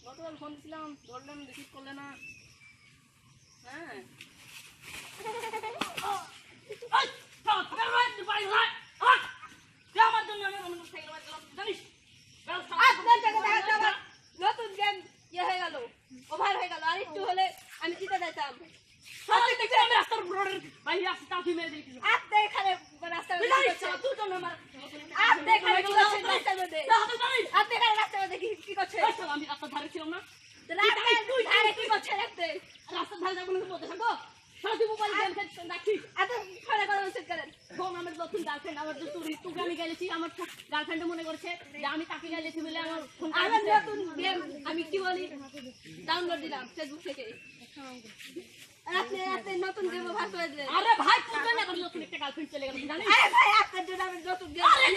গতকাল ফোন দিছিলাম ধরলেন রিসিভ করলে না। হ্যাঁ। নতুন গেম ইয়ে হয়ে গেল ওভার হয়ে গেল আর একটু হলে আমি জিতে রাস্তার করছেন রাস্তার মধ্যে আপনি এখানে রাস্তার রাস্তার ধারে ছিলাম না। তাহলে আপনি ধারে কি করছেন আপনি? রাস্তার ধারে যাব না বলতে মোবাইল গেম খেলছেন দেখি এত ফোনে কথা বলছেন করেন ফোন আমার নতুন গার্লফ্রেন্ড আমার তুই তোকে আমি গেলেছি আমার গার্লফ্রেন্ড মনে করছে যে আমি তাকে গেলেছি বলে আমার ফোন আমার নতুন গেম আমি কি বলি? ডাউনলোড দিলাম ফেসবুক থেকে। আপনি আপনি নতুন গেম করে দিলেন। আরে ভাই তুই নতুন একটা গার্লফ্রেন্ড চলে গেল জানিস? আরে